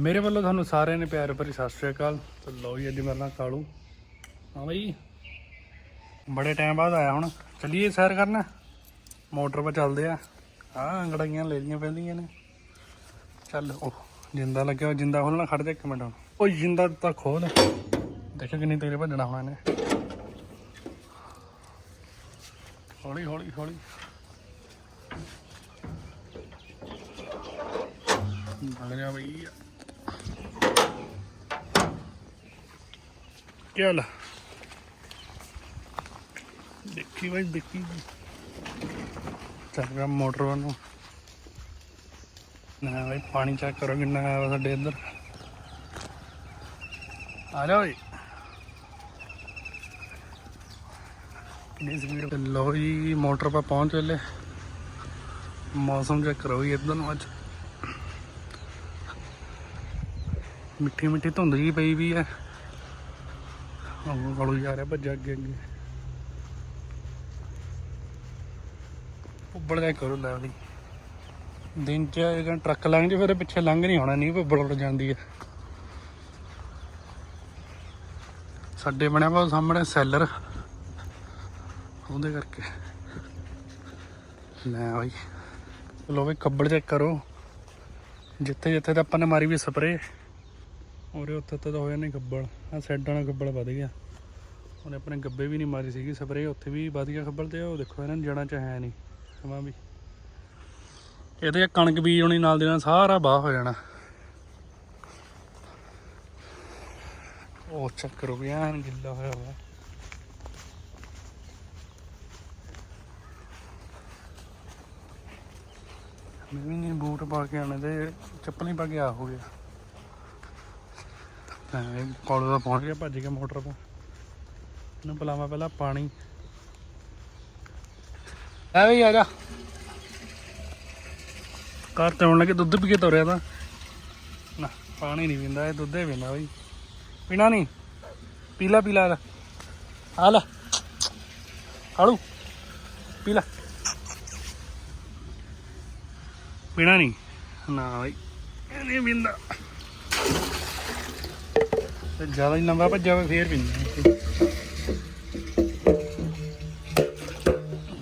ਮੇਰੇ ਵੱਲੋਂ ਤੁਹਾਨੂੰ ਸਾਰਿਆਂ ਨੇ ਪਿਆਰ ਭਰੀ ਸਤਿ ਸ਼੍ਰੀ ਅਕਾਲ। ਤੇ ਲਓ ਜੀ, ਅੱਜ ਮੇਰੇ ਨਾਲ ਕਾਲੂ। ਹਾਂ ਬਈ, ਬੜੇ ਟਾਈਮ ਬਾਅਦ ਆਇਆ ਹੁਣ। ਚੱਲੀਏ ਸੈਰ ਕਰਨ। ਮੋਟਰ 'ਤੇ ਚੱਲਦੇ ਆ। ਹਾਂ ਅੰਗੜਾਈਆਂ ਲੈ ਲਈਆਂ ਪੈਂਦੀਆਂ ਨੇ। ਚੱਲ ਉਹ ਜਿੰਦਾ ਲੱਗਿਆ ਜਿੰਦਾ ਖੋਲਣਾ, ਖੜ ਜਾ ਇੱਕ ਮਿੰਟ ਹੁਣ। ਉਹ ਜਿੰਦਾ ਤਾਂ ਖੋਲ। ਦੇਖ ਕਿੰਨੀ ਤੇਰੇ ਭੱਜਣਾ ਹੋਣਾ ਨੇ ਹੌਲੀ ਹੌਲੀ ਹੌਲੀ। ਲੱਗ ਰਿਹਾ ਬਈ। ਕੀ ਹਾਲ ਦੇਖੀ ਬਾਈ, ਦੇਖੀ ਚੱਲ ਮੋਟਰ ਵੱਲ। ਨੂੰ ਨਾ ਬਾਈ, ਪਾਣੀ ਚੈੱਕ ਕਰੋ ਕਿੰਨਾ ਆਇਆ ਸਾਡੇ ਇੱਧਰ। ਆ ਜਾ ਬਈ। ਕਿੰਨੀ ਸਪੀਡ ਤੇ ਜੀ, ਮੋਟਰ 'ਪਾ ਪਹੁੰਚ ਚੱਲੇ। ਮੌਸਮ ਚੈੱਕ ਕਰੋ ਜੀ ਇੱਧਰ ਨੂੰ ਅੱਜ। ਮਿੱਠੀ ਮਿੱਠੀ ਧੁੰਦ ਜੀ ਪਈ ਵੀ ਹੈ ਉਹ ਗਲੂ ਜਾ ਰਿਹਾ ਭੱਜਾ ਅੱਗੇ ਅੱਗੇ। ਉੱਬੜ ਜਾ ਕਰੋ ਲੈ ਲਈ ਦਿਨ ਚ ਜਦੋਂ ਟਰੱਕ ਲੰਘ ਜੇ ਫਿਰ ਪਿੱਛੇ ਲੰਘ ਨਹੀਂ ਹੋਣਾ, ਨਹੀਂ ਉੱਬੜ ਉੱਡ ਜਾਂਦੀ ਹੈ ਸਾਡੇ ਬਣਿਆ ਵਾ ਸਾਹਮਣੇ ਸੈਲਰ। ਉਹਦੇ ਕਰਕੇ। ਲੈ ਬਾਈ। ਚਲੋ ਵੀ ਕੱਬੜ ਚੈੱਕ ਕਰੋ। ਜਿੱਥੇ ਜਿੱਥੇ ਤਾਂ ਆਪਾਂ ਨੇ ਮਾਰੀ ਵੀ ਸਪਰੇ ਔਰੇ ਉੱਥੇ ਤਾਂ ਹੋਇਆ ਨਹੀਂ ਗੱਬਲ ਆ ਸਾਈਡਾਂ ਨਾਲ ਗੱਬਲ ਵੱਧ ਗਿਆ। ਉਹਨੇ ਆਪਣੇ ਗੱਬੇ ਵੀ ਨਹੀਂ ਮਾਰੀ ਸੀਗੀ ਸਪਰੇ ਉੱਥੇ ਵੀ ਵੱਧ ਗਿਆ ਗੱਬਲ ਤੇ, ਉਹ ਦੇਖੋ ਇਹਨਾਂ ਨੂੰ ਜੜਾਂ 'ਚ ਹੈ ਨਹੀਂ, ਸਮਾਂ ਵੀ। ਇਹਦੇ ਕਣਕ ਬੀਜ ਹੋਣੀ ਨਾਲ ਦੇ ਨਾਲ ਸਾਰਾ ਬਾਹ ਹੋ ਜਾਣਾ। ਉਹ ਚੱਕਰ ਹੋ ਗਿਆ ਗਿੱਲਾ ਹੋਇਆ ਹੋਇਆ। ਮੈਂ ਵੀ ਨਹੀਂ ਬੂਟ ਪਾ ਕੇ ਆਣੇ ਤੇ ਚੱਪਲ ਨਹੀਂ ਪਾ ਕੇ ਆ ਹੋ ਗਿਆ। ਕਾਲਜ ਦਾ ਪਹੁੰਚ ਗਿਆ, ਭੱਜ ਗਿਆ ਮੋਟਰ ਤੋਂ। ਇਹਨੂੰ ਪਿਲਾਵਾਂ ਪਹਿਲਾਂ ਪਾਣੀ। ਆ ਵੀ ਆ ਜਾ। ਘਰ ਤੇ ਆਉਣ ਲੱਗੇ, ਦੁੱਧ ਪੀ ਕੇ ਤੋਰਿਆ ਤਾਂ। ਨਾ, ਪਾਣੀ ਨਹੀਂ ਪੀਂਦਾ, ਇਹ ਦੁੱਧ ਪੀਂਦਾ ਬਈ। ਪੀਣਾ ਨਹੀਂ। ਪੀਲਾ ਪੀਲਾ ਆ ਲੈ। ਹਾਲੂ। ਪੀਲਾ ਪੀਣਾ ਨਹੀਂ। ਨਾ ਬਈ, ਇਹ ਨਹੀਂ ਪੀਂਦਾ। ਤੇ ਜ਼ਿਆਦਾ ਹੀ ਲੰਬਾ ਭੱਜਿਆ ਹੋਵੇ ਫੇਰ ਪੀਂਦਾ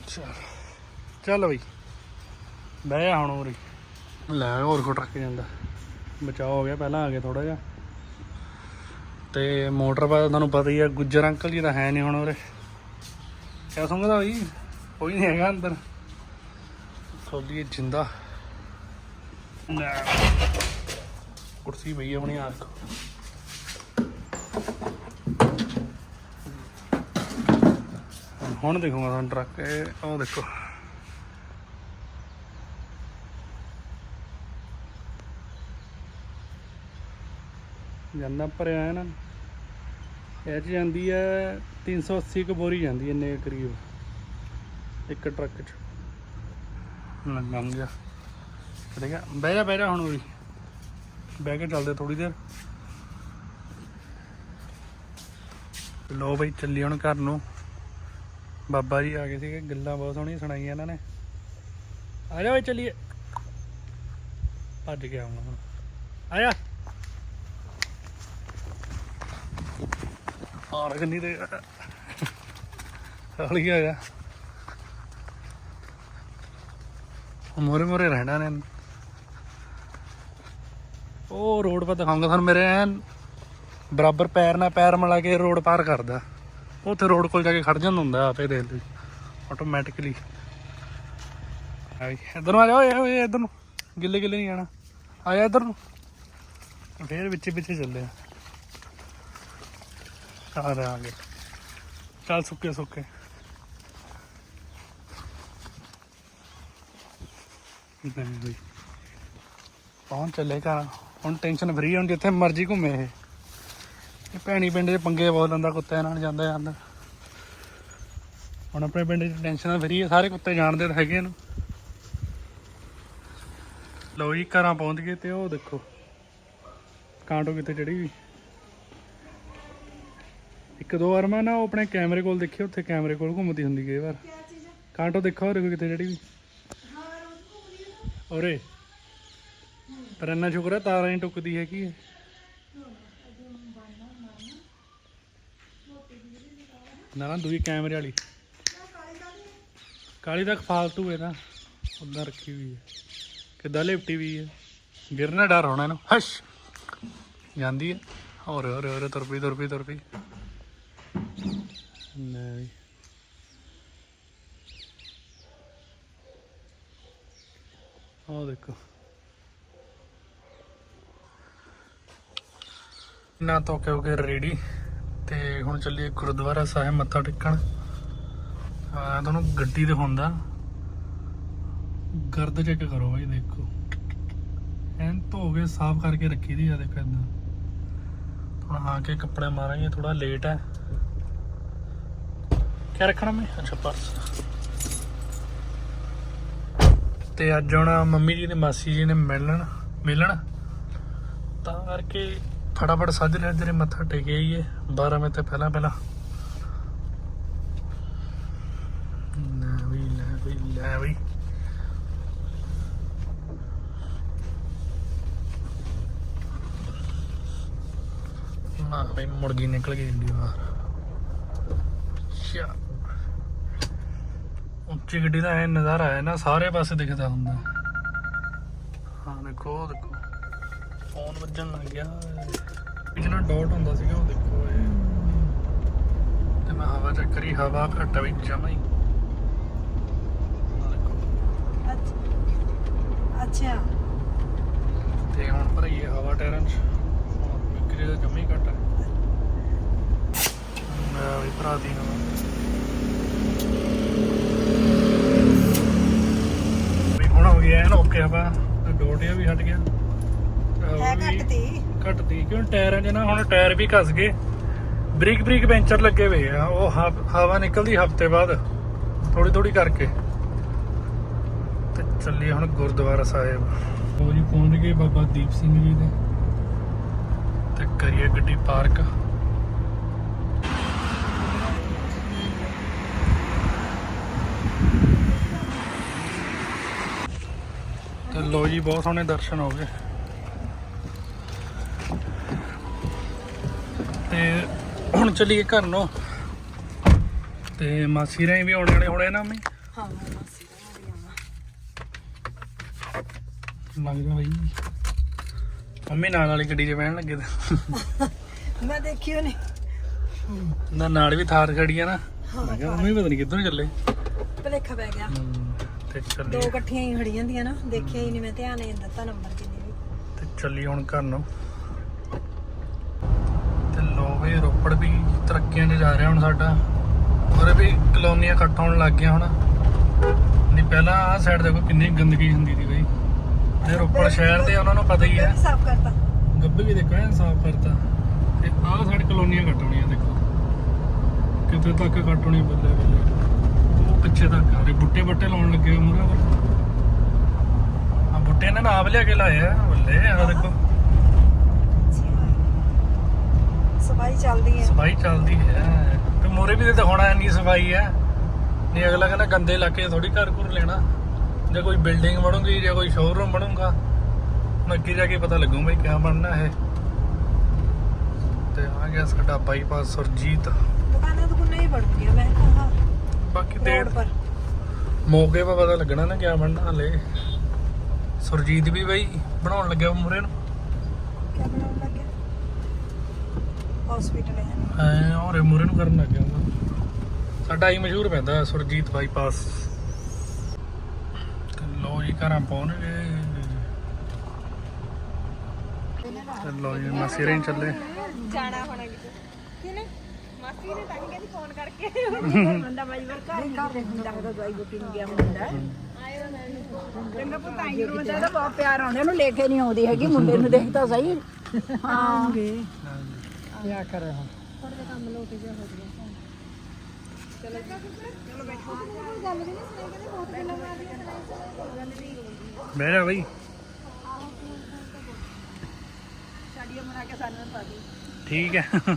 ਚੱਲ ਚੱਲ ਬਈ, ਬਹਿ ਜਾ ਹੁਣ ਉਰੇ। ਲੈ ਹੋਰ ਕੋ ਟਰੱਕ ਜਾਂਦਾ। ਬਚਾਓ ਹੋ ਗਿਆ, ਪਹਿਲਾਂ ਆ ਗਿਆ ਥੋੜਾ ਜਿਹਾ। ਤੇ ਮੋਟਰ ਪਾ, ਤੁਹਾਨੂੰ ਪਤਾ ਹੀ ਆ, ਗੁੱਜਰ ਅੰਕਲ ਜੀ ਤਾਂ ਹੈ ਨਹੀਂ ਹੁਣ ਉਰੇ। ਕਿਆ ਸੁਣਦਾ ਬਈ? ਕੋਈ ਨਹੀਂ ਹੈਗਾ ਅੰਦਰ। ਖੋਲੀਏ ਜਿੰਦਾ। ਕੁਰਸੀ ਪਈ ਆਪਣੀ ਆਖ ਹੁਣ ਦੇਖੂਗਾ ਤੁਹਾਨੂੰ ਟਰੱਕ, ਇਹ ਉਹ ਦੇਖੋ। ਜਾਂਦਾ ਭਰਿਆ ਹੈ ਨਾ। ਇਹ 'ਚ ਜਾਂਦੀ ਹੈ 380 ਕੁ ਬੋਰੀ ਜਾਂਦੀ ਹੈ ਇੰਨੇ ਕਰੀਬ, ਇੱਕ ਟਰੱਕ 'ਚ। ਲੰਘ ਗਿਆ ਠੀਕ ਹੈ, ਬਹਿ ਜਾ ਬਹਿ ਜਾ ਹੁਣ ਉਰੀ ਬਹਿ ਕੇ ਚੱਲਦੇ ਥੋੜੀ ਦੇਰ। ਲੋ ਬਈ, ਚੱਲੀ ਹੁਣ ਘਰ ਨੂੰ। ਬਾਬਾ ਜੀ ਆ ਗਏ ਸੀਗੇ, ਗੱਲਾਂ ਬਹੁਤ ਸੋਹਣੀਆਂ ਸੁਣਾਈਆਂ ਇਹਨਾਂ ਨੇ। ਆ ਜਾ ਬਈ, ਚੱਲੀਏ। ਭੱਜ ਗਿਆ ਹੁਣ। ਆ ਜਾ। ਆ ਰਗਨੀ ਤੇ ਹੌਲੀ ਆ ਜਾ। ਮੋਰੇ ਮੋਰੇ ਰਹਿਣਾ ਨੇ। ਉਹ ਰੋਡ ਪਰ ਦਿਖਾਉਂਗਾ ਤੁਹਾਨੂੰ ਮੇਰੇ ਐਨ। ਬਰਾਬਰ ਪੈਰ ਨਾਲ ਪੈਰ ਮਿਲਾ ਕੇ ਰੋਡ ਪਾਰ ਕਰਦਾ। ਉੱਥੇ ਰੋਡ ਕੋਲ ਜਾ ਕੇ ਖੜ ਜਾਂਦਾ ਹੁੰਦਾ ਆਪੇ ਦੇਖ ਲਈ ਆਟੋਮੈਟਿਕਲੀ ਆਈ, ਇਧਰ ਨੂੰ ਆ ਜਾ, ਓਏ ਓਏ, ਇਧਰ ਨੂੰ। ਗਿੱਲੇ ਗਿੱਲੇ ਨਹੀਂ ਜਾਣਾ। ਆ ਜਾ ਇਧਰ ਨੂੰ। ਫੇਰ ਵਿੱਚੇ ਪਿੱਛੇ ਚੱਲੇ ਆ। ਆ ਰਹੇ ਚੱਲ ਸੁੱਕੇ ਸੁੱਕੇ। ਨਹੀਂ ਬਈ। ਪਹੁੰਚ ਚੱਲੇ ਘਰ ਹੁਣ ਟੈਨਸ਼ਨ ਫਰੀ ਹੁਣ ਜਿੱਥੇ ਮਰਜ਼ੀ ਘੁੰਮੇ ਇਹ। ਇਹ ਭੈਣੀ ਪਿੰਡ 'ਚ ਪੰਗੇ ਬਹੁਤ ਲੈਂਦਾ, ਕੁੱਤਿਆਂ ਨਾਲ ਜਾਂਦਾ ਜਾਂਦਾ ਹੁਣ ਆਪਣੇ ਪਿੰਡ 'ਚ ਟੈਨਸ਼ਨ ਫਰੀ ਹੈ ਸਾਰੇ ਕੁੱਤੇ ਜਾਣਦੇ ਤਾਂ ਹੈਗੇ ਇਹਨੂੰ ਲਓ ਜੀ, ਘਰਾਂ ਪਹੁੰਚ ਗਏ ਤੇ ਉਹ ਦੇਖੋ। ਕਾਂਟੋ ਕਿਤੇ ਚੜੀ ਵੀ ਇੱਕ ਦੋ ਵਾਰ ਮੈਂ ਨਾ ਉਹ ਆਪਣੇ ਕੈਮਰੇ ਕੋਲ ਦੇਖਿਆ, ਉੱਥੇ ਕੈਮਰੇ ਕੋਲ ਘੁੰਮਦੀ ਹੁੰਦੀ ਕਈ ਵਾਰ। ਕਾਂਟੋ ਦੇਖੋ ਹੋਰ ਕਿਤੇ ਚੜੀ ਵੀ ਔਰੇ ਪਰ ਇੰਨਾ ਸ਼ੁਕਰ ਹੈ ਤਾਰਾਂ ਹੀ ਟੁੱਕਦੀ ਹੈਗੀ ਹੈ ਨਾ ਨਾ, ਦੂਜੀ ਕੈਮਰੇ ਵਾਲੀ। ਕਾਲੀ ਤੱਕ ਫਾਲਤੂ ਹੈ ਨਾ, ਉਦਾਂ ਰੱਖੀ ਹੋਈ ਹੈ। ਕਿੱਦਾਂ ਲਿਪਟੀ ਵੀ ਹੈ। ਗਿਰਨਾ ਡਰ ਹੋਣਾ ਇਹਨੂੰ। ਹਸ਼! ਜਾਂਦੀ ਹੈ। ਹੋਰ ਹੋਰ ਹੋਰ, ਤੁਰ ਪਈ ਤੁਰ ਪਈ ਤੁਰ ਪਈ। ਨਹੀਂ ਆਹ ਦੇਖੋ। ਨਾ ਤੋਂ ਕੇ ਰੈਡੀ ਤੇ ਹੁਣ ਚੱਲੀਏ ਗੁਰਦੁਆਰਾ ਸਾਹਿਬ, ਮੱਥਾ ਟੇਕਣ। ਆ, ਤੁਹਾਨੂੰ ਗੱਡੀ ਦਿਖਾਉਂਦਾ। ਗਰਦ ਚੈੱਕ ਕਰੋ ਬਾਈ, ਦੇਖੋ। ਐਨ ਧੋ ਕੇ ਸਾਫ਼ ਕਰਕੇ ਰੱਖੀ ਦੀ ਆ, ਦੇਖੋ ਇਦਾਂ ਹੁਣ ਆ ਕੇ ਕੱਪੜੇ ਮਾਰਾਂਗੇ ਥੋੜਾ ਲੇਟ ਹੈ ਕਿਆ ਰੱਖਣਾ ਮੈਂ? ਅੱਛਾ, ਪਰਸ। ਤੇ ਅੱਜ ਹੁਣ ਮੰਮੀ ਜੀ ਨੇ ਮਾਸੀ ਜੀ ਨੇ ਮਿਲਣ ਮਿਲਣ। ਤਾਂ ਕਰਕੇ ਫਟਾਫਟ ਸਾਜਰੇ ਜਿਹੜੇ ਮੱਥਾ ਟੇਕੇ ਆਈਏ 12 ਵਜੇ ਤੋਂ ਪਹਿਲਾਂ ਪਹਿਲਾਂ। ਲੈ ਵੀ ਲੈ ਵੀ ਲੈ ਵੀ ਨਾ ਬਈ, ਮੁਰਗੀ ਨਿਕਲ ਗਈ ਇੰਡੀ ਬਾਹਰ ਅੱਛਾ ਉੱਚੀ ਗੱਡੀ ਦਾ ਐ ਨਜ਼ਾਰਾ ਹੈ ਨਾ, ਸਾਰੇ ਪਾਸੇ ਦਿਖਦਾ ਹੁੰਦਾ। ਹਾਂ, ਦੇਖੋ ਦੇਖੋ। ਫੋਨ ਵੱਜਣ ਲੱਗ ਗਿਆ। ਪਿਛਲਾ ਡਾਟ ਹੁੰਦਾ ਸੀਗਾ ਉਹ ਦੇਖੋ ਇਹ। ਤੇ ਮੈਂ ਹਵਾ ਚੈੱਕ ਕਰੀ ਹਵਾ ਘੱਟ ਵੀ ਜਮਾ ਹੀ। ਆਹ ਦੇਖੋ। ਅੱਛਾ। ਤੇ ਹੁਣ ਭਰਾਈਏ ਹਵਾ ਟਾਇਰਾਂ 'ਚ ਹੁਣ ਵਿਕਰੀ ਦਾ ਜਮਾ ਹੀ ਘੱਟ ਹੈ ਮੈਂ ਵੀ ਭਰਾ ਦੀ ਹਵਾ ਵੀ ਹੁਣ ਹੋ ਗਿਆ ਐਨ ਓਕੇ ਹਵਾ ਤੇ ਡੋਟਿਆ ਵੀ ਹਟ ਗਿਆ। ਹਵਾ ਹੈ ਵੀ- ਘੱਟ ਤੀ ਘਟਦੀ ਕਿਉਂ ਟਾਇਰਾਂ 'ਚ ਨਾ ਹੁਣ ਟਾਇਰ ਵੀ ਘਸ ਗਏ। ਬਰੀਕ ਬਰੀਕ ਪੈਂਚਰ ਲੱਗੇ ਹੋਏ ਆ ਉਹ ਹਵ- ਹਵਾ ਨਿਕਲਦੀ ਹਫ਼ਤੇ ਬਾਅਦ ਥੋੜੀ ਥੋੜੀ ਕਰਕੇ। ਤੇ ਚੱਲੀਏ ਹੁਣ ਗੁਰਦੁਆਰਾ ਸਾਹਿਬ। ਉਹ ਜੀ ਪਹੁੰਚ ਗਏ ਬਾਬਾ ਦੀਪ ਸਿੰਘ ਜੀ ਦੇ। ਤੇ ਕਰੀਏ ਗੱਡੀ ਪਾਰਕ। ਤੇ ਲੋ ਜੀ ਬਹੁਤ ਸੋਹਣੇ ਦਰਸ਼ਨ ਹੋ ਗਏ। ਤੇ ਹੁਣ ਚੱਲੀਏ ਘਰ ਨੂੰ ਤੇ ਮਾਸੀ ਰਾਂ ਵੀ ਆਉਣੇ ਵਾਲੇ ਹੋਣੇ ਨਾ ਮੈਂ ਹਾਂ ਮਾਸੀ ਦਾ ਵੀ ਆਉਣਾ। ਬਈ। ਮੰਮੀ ਨਾਲ ਵਾਲੀ ਗੱਡੀ 'ਚ ਬਹਿਣ ਲੱਗੇ ਤੇ। ਮੈਂ ਦੇਖਿਓ ਨਹੀਂ ਨਾ ਨਾਲ ਵੀ ਥਾਰ ਖੜੀ ਆ ਨਾ। ਮੈਂ ਕਿਹਾ ਮੰਮੀ ਪਤਾ ਨਹੀਂ ਕਿੱਧਰ ਚੱਲੇ। ਭਲੇਖਾ ਪੈ ਗਿਆ। ਦੋ ਇਕੱਠੀਆਂ ਹੀ ਖੜੀਆਂ ਹੁੰਦੀਆਂ ਨਾ। ਦੇਖਿਆ ਹੀ ਨਹੀਂ ਮੈਂ ਧਿਆਨ ਨਹੀਂ ਦਿੱਤਾ ਨੰਬਰ ਕਿੰਨੇ ਵੀ ਤੇ ਚੱਲੀ ਹੁਣ ਘਰ ਨੂੰ ਵੀ ਰੋਪੜ ਵੀ ਤਰੱਕੀਆਂ 'ਚ ਜਾ ਰਿਹਾ ਹੁਣ ਸਾਡਾ। ਉਹਦੇ ਵੀ ਕਲੋਨੀਆਂ ਇਕੱਠ ਹੋਣ ਲੱਗ ਗਿਆ ਹੁਣ। ਨਹੀਂ ਪਹਿਲਾਂ ਆਹ ਸਾਈਡ ਦੇਖੋ ਕਿੰਨੀ ਗੰਦਗੀ ਹੁੰਦੀ ਸੀ ਬਈ। ਇਹ ਰੋਪੜ ਸ਼ਹਿਰ ਦੇ ਉਹਨਾਂ ਨੂੰ ਪਤਾ ਹੀ ਹੈ। ਸਾਫ਼ ਕਰਤਾ। ਗੱਬੇ ਵੀ ਦੇਖੋ ਐਨ ਸਾਫ਼ ਕਰਤਾ। ਤੇ ਆਹ ਸਾਡੀ ਕਲੋਨੀਆਂ ਕੱਟਣੀਆਂ ਦੇਖੋ। ਕਿਤੇ ਤੱਕ ਕੱਟਣੀ ਬੱਲੇ ਬੱਲੇ। ਉਹ ਪਿੱਛੇ ਤੱਕ ਆ ਰਹੇ। ਬੁੱਟੇ ਬੱਟੇ ਲਾਉਣ ਲੱਗੇ ਮੂਰੇ ਆ ਬੁੱਟੇ ਨੇ ਆਪ ਲਿਆ ਕੇ ਲਾਏ ਆ। ਬੱਲੇ ਆ ਦੇਖੋ। ਸਫ਼ਾਈ ਚੱਲਦੀ ਹੈ। ਸਫ਼ਾਈ ਚੱਲਦੀ ਹੈ। ਤੇ ਮੋਰੇ ਵੀ ਤੇ ਦਿਖਾਉਣਾ ਇੰਨੀ ਸਫ਼ਾਈ ਹੈ। ਨਹੀਂ ਅਗਲਾ ਕਹਿੰਦਾ ਗੰਦੇ ਇਲਾਕੇ ਥੋੜੀ ਘਰ ਘੁਰ ਲੈਣਾ। ਜੇ ਕੋਈ ਬਿਲਡਿੰਗ ਬਣੂਗੀ ਜਾਂ ਕੋਈ ਸ਼ੋਰੂਮ ਬਣੂਗਾ। ਅੱਗੇ ਜਾ ਕੇ ਪਤਾ ਲੱਗੂ ਬਈ ਕਿਆ ਬਣਨਾ ਹੈ ਤੇ ਆ ਗਿਆ ਸਾਡਾ ਬਾਈਪਾਸ ਸੁਰਜੀਤ। ਦੁਕਾਨਾਂ ਮੈਂ ਕਹਾ ਬਾਕੀ ਤੇ ਮੌਕੇ 'ਤੇ ਪਤਾ ਲੱਗਣਾ ਨਾ ਕਿਆ ਬਣਨਾ ਹਲੇ। ਸੁਰਜੀਤ ਵੀ ਬਈ ਬਣਾਉਣ ਲੱਗਿਆ ਮੁਰੇ ਨੂੰ। ਕੀ ਬਣਾਉਣ ਲੱਗਿਆ? ਹਸਪੀਟਲ ਹੈ। ਐ ਹੋਰੇ ਮੁਰੇ ਨੂੰ ਕਰਨ ਲੱਗਿਆ ਉਹਦਾ ਸਾਡਾ ਹੀ ਮਸ਼ਹੂਰ ਪੈਂਦਾ ਸੁਰਜੀਤ ਬਾਈਪਾਸ ਤੇ ਲੋ ਜੀ ਘਰਾਂ ਪਹੁੰਚ ਗਏ। ਤੇ ਲੋ ਜੀ ਮਾਸੀ ਰਾਂ ਚੱਲੇ। ਜਾਣਾ ਹੋਣਾ ਕਿਤੇ ਕਿਨੇ ਮਾਸੀ ਨੇ ਤਾਂ ਕਹਿੰਦੀ ਫੋਨ ਕਰਕੇ। ਬੰਦਾ ਬਾਈ ਵਰ ਘਰ ਘਰ ਹੁੰਦਾ ਉਹਦਾ ਦਵਾਈ ਨੂੰ ਗਿਆ ਮੁੰਡਾ। ਚੰਗਾ ਪੁੱਤ ਆਈ ਨੂੰ ਬੰਦਾ ਦਾ ਬਹੁਤ ਪਿਆਰ ਆਉਂਦਾ ਉਹਨੂੰ ਲੈ ਕੇ ਨਹੀਂ ਆਉਂਦੀ ਹੈਗੀ ਮੁੰਡੇ ਨੂੰ ਦੇਖਦਾ ਸਹੀ। ਹਾਂ। ਕੀ ਕਰੇ ਹੁਣ? ਥੋੜਾ ਜਿਹਾ ਕੰਮ ਲੋਟ ਜਿਹਾ ਹੋ ਗਿਆ। ਚਲੋ ਚਲੋ ਬੈਠੋ। ਗੱਲ ਵੀ ਨਹੀਂ ਸੁਣੀ ਕਹਿੰਦੇ ਬਹੁਤ ਗੱਲਾਂ ਮਾਰਦੀਆਂ ਗੱਲ ਨਹੀਂ। ਬਹਿ ਜਾ ਬਈ। ਸਾਡੀਆਂ ਬਣਾ ਕੇ ਸਾਨੂੰ ਪਾ ਦੀ ਠੀਕ ਹੈ।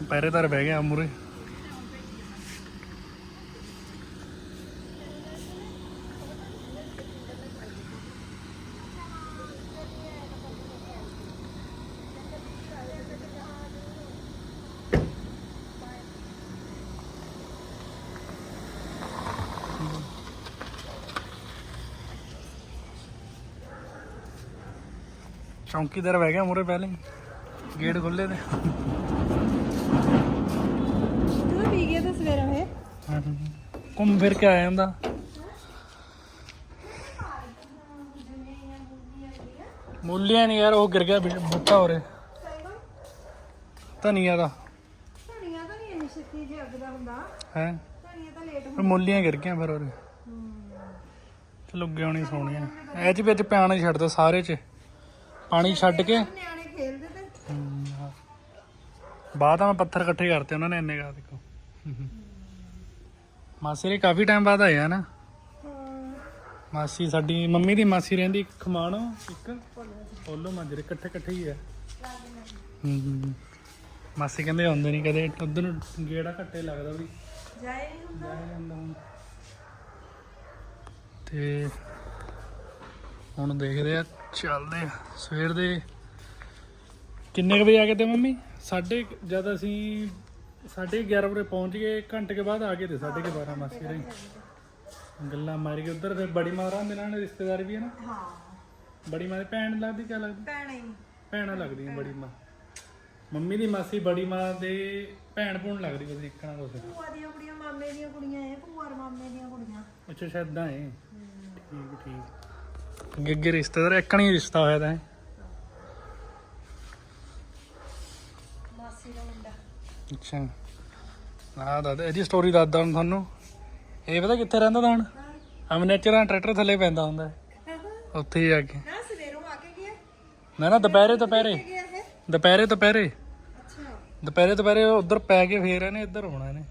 ਪਹਿਰੇਦਾਰ ਬਹਿ ਗਿਆ ਮੂਰੇ ਚੌਂਕੀਦਾਰ ਬਹਿ ਗਿਆ ਮੂਰੇ ਪਹਿਲੇ ਗੇਟ ਖੁੱਲੇ ਨੇ ਘੁੰਮ ਫਿਰ ਕੇ ਆ ਜਾਂਦਾ। ਮੁੱਲਿਆ ਨਹੀਂ ਯਾਰ ਉਹ ਗਿਰ ਗਿਆ ਬੂਟਾ ਹੋਰੇ ਧਨੀਆ ਦਾ। ਧਨੀਆ ਤਾਂ ਨਹੀਂ ਇੰਨੀ ਛੇਤੀ ਜੇ ਅੱਗਦਾ ਹੁੰਦਾ। ਹੈ? ਧਨੀਆ ਤਾਂ ਲੇਟ ਫਿਰ ਮੁੱਲੀਆਂ ਗਿਰ ਗਈਆਂ ਫਿਰ ਹੋਰੇ ਚਲੋ ਅੱਗੇ ਆਉਣੀ ਸੋਹਣੀਆਂ ਇਹ ਚ ਵਿੱਚ ਪਾਣੀ ਛੱਡਦਾ ਸਾਰੇ ਚ। ਪਾਣੀ ਛੱਡ ਕੇ। ਨਿਆਣੇ ਖੇਲਦੇ ਤੇ। ਬਾਅਦ ਆ ਮੈਂ ਪੱਥਰ ਇਕੱਠੇ ਕਰਤੇ ਉਹਨਾਂ ਨੇ ਇੰਨੇ ਕਾ ਦੇਖੋ। ਮਾਸੀ ਨੇ ਕਾਫੀ ਟਾਈਮ ਬਾਅਦ ਆਇਆ ਨਾ। ਮਾਸੀ ਸਾਡੀ ਮੰਮੀ ਦੀ ਮਾਸੀ ਰਹਿੰਦੀ ਇੱਕ ਖਮਾਣੋ ਇੱਕ ਪੋਲੋ ਮਾਜਰੇ ਇਕੱਠੇ ਇਕੱਠੇ ਹੀ ਆ। ਹੂੰ ਮਾਸੀ ਕਹਿੰਦੇ ਆਉਂਦੇ ਨਹੀਂ ਕਦੇ ਉਧਰ ਨੂੰ ਗੇੜਾ ਘੱਟੇ ਲੱਗਦਾ ਵੀ। ਜਾਏ ਹੁੰਦਾ। ਤੇ ਹੁਣ ਦੇਖਦੇ ਆ ਚੱਲਦੇ ਆ। ਸਵੇਰ ਦੇ ਕਿੰਨੇ ਕੁ ਵਜੇ ਆ ਗਏ ਤੇ ਮੰਮੀ? ਸਾਡੇ ਜਦ ਅਸੀਂ ਸਾਢੇ 11 ਵਜੇ ਪਹੁੰਚ ਗਏ ਘੰਟੇ ਕੇ ਬਾਅਦ ਆ ਗਏ ਤੇ ਸਾਢੇ ਕੇ 12 ਮਾਸੀ ਰਹੀ ਗੱਲਾਂ ਮਾਰ ਕੇ ਉਧਰ ਫਿਰ ਬੜੀ ਮਾਂ ਦੇ ਨਾਲ ਰਿਸ਼ਤੇਦਾਰ ਵੀ ਹੈ ਨਾ। ਹਾਂ। ਬੜੀ ਮਾਂ ਦੀ ਭੈਣ ਲੱਗਦੀ ਕਿਆ ਲੱਗਦੀ? ਭੈਣੇ ਭੈਣਾਂ ਲੱਗਦੀਆਂ ਬੜੀ ਮਾਂ ਮੰਮੀ ਦੀ ਮਾਸੀ ਬੜੀ ਮਾਂ ਦੇ ਭੈਣ ਭੂਣ ਲੱਗਦੀ ਕੋਈ ਦੇਖਣਾ ਕੁਛ ਭੂਆ ਦੀਆਂ ਕੁੜੀਆਂ ਮਾਮੇ ਦੀਆਂ ਕੁੜੀਆਂ ਇਹ ਭੂਆ ਔਰ ਮਾਮੇ ਦੀਆਂ ਕੁੜੀਆਂ। ਅੱਛਾ ਸ਼ਾਇਦਾਂ ਹੈ। ਠੀਕ ਠੀਕ ਅੱਗੇ ਰਿਸ਼ਤੇਦਾਰ ਇੱਕ ਨਹੀਂ ਰਿਸ਼ਤਾ ਹੋਇਆ ਤਾਂ। ਹੈ ਮਾਸੀ ਦਾ ਮੁੰਡਾ। ਅੱਛਾ। ਆਹ ਦਾਦਾ ਇਹਦੀ ਸਟੋਰੀ ਦੱਸਦਾ ਹੁਣ ਤੁਹਾਨੂੰ। ਇਹ ਪਤਾ ਕਿੱਥੇ ਰਹਿੰਦਾ ਤਾਂ ਹੁਣ ਅਮਨੇਚਰਾਂ ਟਰੈਕਟਰ ਥੱਲੇ ਪੈਂਦਾ ਹੁੰਦਾ। ਉੱਥੇ ਹੀ ਜਾ ਕੇ। ਨਾ ਸਵੇਰੋਂ ਆ ਕੇ ਗਿਆ। ਨਾ ਨਾ ਦੁਪਹਿਰੇ ਦੁਪਹਿਰੇ। ਦੁਪਹਿਰੇ ਦੁਪਹਿਰੇ। ਅੱਛਾ। ਦੁਪਹਿਰੇ ਦੁਪਹਿਰੇ ਉਧਰ ਪੈ ਕੇ ਫੇਰ ਇਹਨੇ ਇੱਧਰ ਹੋਣਾ ਇਹਨੇ।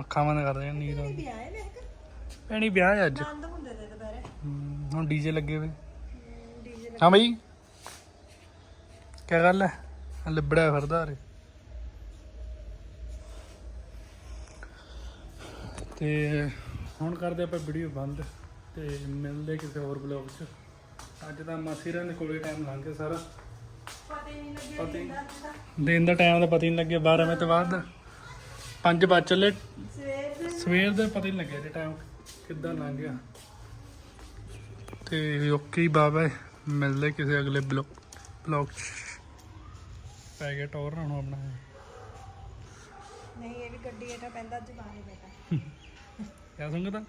ਅੱਖਾਂ ਬੰਦ ਕਰ ਦੇਣ ਨੀਂਦ ਆਉਂਦੀ। ਭੈਣੀ ਵਿਆਹ ਹੈ ਅੱਜ। ਆਨੰਦ ਹੁੰਦੇ ਨੇ ਦੁਪਹਿਰੇ। ਹੁਣ ਡੀਜੇ ਲੱਗੇ ਹੋਏ। ਹਾਂ ਬਈ। ਕੀ ਗੱਲ ਹੈ? ਲਿਬੜਿਆ ਫਿਰਦਾ ਰੇ ਤੇ ਹੁਣ ਕਰਦੇ ਆਪਾਂ ਵੀਡੀਓ ਬੰਦ ਤੇ ਮਿਲਦੇ ਕਿਸੇ ਹੋਰ ਬਲੌਗ 'ਚ। ਅੱਜ ਤਾਂ ਮਾਸੀ ਰਾਂ ਦੇ ਕੋਲੇ ਟਾਈਮ ਲੰਘ ਗਿਆ ਸਾਰਾ। ਪਤਾ ਹੀ ਦਿਨ ਦਾ ਟਾਈਮ ਦਾ ਪਤਾ ਹੀ ਨਹੀਂ ਲੱਗਿਆ 12 ਵਜੇ ਤੋਂ ਬਾਅਦ 5 ਵਜ ਚੱਲੇ। ਸਵੇਰ ਦੇ। ਪਤਾ ਹੀ ਨਹੀਂ ਲੱਗਿਆ ਜੇ ਟਾਈਮ ਕਿੱਦਾਂ ਲੰਘ ਗਿਆ। ਤੇ ਓਕੇ ਬਾਬਾ ਮਿਲਦੇ ਕਿਸੇ ਅਗਲੇ ਬਲੌਗ ਬਲੌਗ 'ਚ। ਪੈ ਗਿਆ ਟੌਰ ਨਾ ਹੁਣ ਆਪਣਾ। ਨਹੀਂ ਇਹ ਵੀ ਗੱਡੀ ਇਹਦਾ ਪੈਂਦਾ ਅੱਜ ਬਾਹਰ Ya sungguh tak?